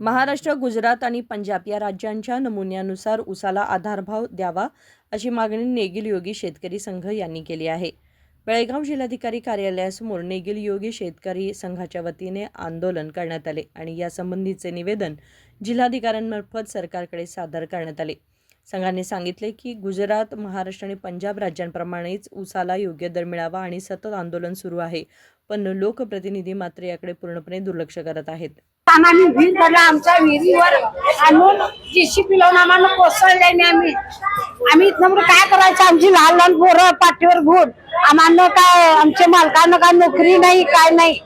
महाराष्ट्र गुजरात आणि पंजाब या राज्यांच्या नमुन्यानुसार उसाला आधारभाव द्यावा अशी मागणी नेगिल योगी शेतकरी संघ यांनी केली आहे. बेळगाव जिल्हाधिकारी कार्यालयासमोर नेगिल योगी शेतकरी संघाच्या वतीने आंदोलन करण्यात आले आणि यासंबंधीचे निवेदन जिल्हाधिकाऱ्यांमार्फत सरकारकडे सादर करण्यात आले. संघाने सांगितले की गुजरात महाराष्ट्र आणि पंजाब राज्यांप्रमाणेच उसाला योग्य दर मिळावा आणि सतत आंदोलन सुरू आहे. पण लोकप्रतिनिधी मात्र याकडे पूर्णपणे दुर्लक्ष करत आहेत. आम्ही विहीर भरला आमच्या विहिरीवर आणून लावून आम्हाला कोसळले नाही आम्ही. आम्ही इथनं काय करायचं? आमची लहान लहान पोरं पाठीवर घेऊन आम्हाला काय आमच्या मालकांना काय नोकरी नाही काय नाही.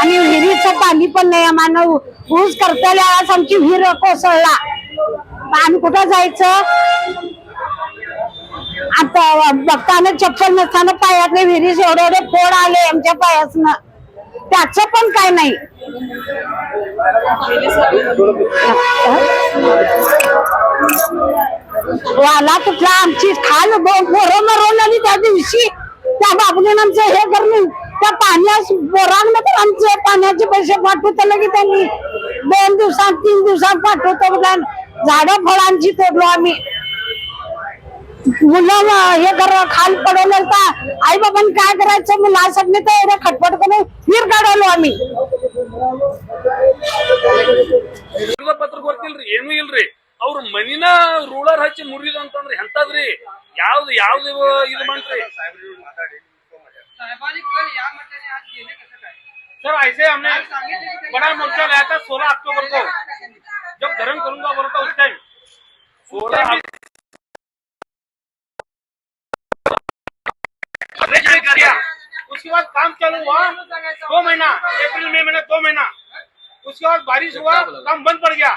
आणि विहिरीचं पाणी पण नाही आम्हाला. ऊस करता आमची विहीर कोसळला. आम्ही कुठं जायचं? आता बघताना चप्पल नसताना पायातले विहिरीस एवढे एवढे फोड आले आमच्या पायासन त्याचं पण काय नाही. वाला कुठला? आमची खाल बोरं मरवलं आणि त्या दिवशी त्या बाबून आमचं हे करून त्या पाण्यास बोरांना तर आमचे पाण्याचे पैसे पाठवत लगे त्यांनी. दोन दिवसात तीन दिवसात पाठवतो. बघा झाडं फळांची तोडलो आम्ही मुलं म- हे कर खाल पडवलं तर आई बाबांनी काय करायचं मुलासाठी तर एवढं खटपट करून वीर काढवलो आम्ही ವಿರೋಧ ಪತ್ರ ಗೊತ್ತಿಲ್ರಿ ಏನೂ ಇಲ್ರಿ ಅವ್ರ ಮನಿನ ರೂಲರ್ ಹಚ್ಚಿ ಮುರಿದು ಅಂತಂದ್ರೆ ಎಂತದ್ರಿ ಯಾವ್ದು ಯಾವ್ದು ಇದು ಮಾಡ್ರಿ सर ऐसे हमने बड़ा मोर्चा लाया था सोलह अक्टूबर को जब धर्म करूंगा बोला था उस टाइम सोलह किया उसके बाद काम चालू हुआ दो महीना अप्रैल मई महीना दो महीना उसके बाद बारिश हुआ काम बंद पड़ गया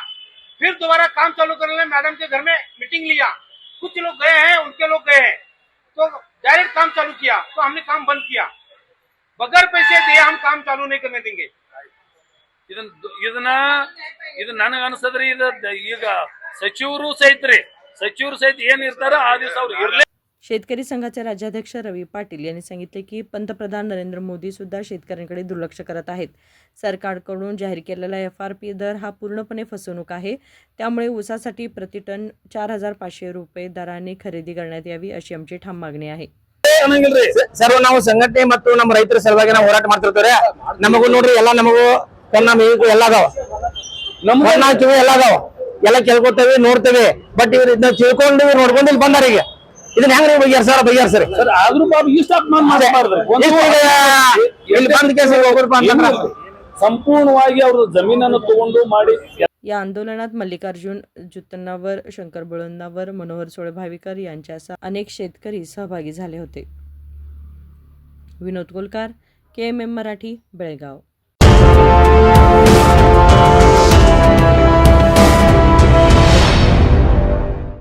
फिर दोबारा काम चालू करने लिए मैडम के घर में मीटिंग लिया कुछ लोग गए हैं उनके लोग गए हैं तो डायरेक्ट काम चालू किया तो हमने काम बंद किया बगैर पैसे दिए हम काम चालू नहीं करने देंगे ಇದನ್ನ ಇದನ್ನ ಇದು ನನಗ ಅನ್ಸದ್ರಿ ಇದು ಈಗ ಸಚಿವರು ಸಹಿತ ರೀ ಸಚಿವರು ಸಹಿತ ಏನ್ ಇರ್ತಾರ ಆ ದಿವಸ ಅವ್ರು ಇರ್ಲೇ शेतकरी संघाचे राज्याध्यक्ष रवी पाटील यांनी सांगितले की पंतप्रधान नरेंद्र मोदी सुद्धा शेतकऱ्यांकडे दुर्लक्ष करत आहेत सरकारकडून जाहीर केलेला एफ आर पी दर हा पूर्णपणे फसवणूक आहे त्यामुळे ऊसासाठी प्रतिटन चार हजार पाचशे रुपये दराने खरेदी करण्यात यावी अशी आमची ठाम मागणी आहे ಸರ್ವ ನಾವು ಸಂಘಟನೆ ಮತ್ತು ನಮ್ಮ ರೈತರ ಸಲುವಾಗಿ ನಾವು ಹೋರಾಟ ಮಾಡ್ತಿರ್ತಾರೆ ನಮಗೂ ನೋಡ್ರಿ ಎಲ್ಲಾ ನಮಗೂ ಕಣ್ಣ ಮೇವು ಎಲ್ಲ ಅದಾವ ನಮ್ಮ ಕಿವಿ ಎಲ್ಲ ಅದಾವ ಎಲ್ಲ ಕೇಳ್ಕೊತೇವೆ ನೋಡ್ತೇವೆ ಬಟ್ ಇವ್ರ ಇದನ್ನ ತಿಳ್ಕೊಂಡು ಇವ್ರು ನೋಡ್ಕೊಂಡು ಇಲ್ಲಿ ಬಂದಾರೀಗ ಇದನ್ನ ಹೆಂಗ್ರಿ ಬಗೆಹರ್ಸಾರ ಸರ್ ಆದ್ರೂ ಬಾಬು ಬಂದ್ ಕೇಸ್ ಹೋಗ್ರಪ್ಪ ಸಂಪೂರ್ಣವಾಗಿ ಅವರು ಜಮೀನನ್ನು ತಗೊಂಡು ಮಾಡಿ या आंदोलनात मल्लिकार्जुन जुतन्नावर शंकर बळन्नावर मनोहर सोळे भाविकर यांच्यासह अनेक शेतकरी सहभागी झाले होते Vinod Kolkar K M M Marathi Belgaum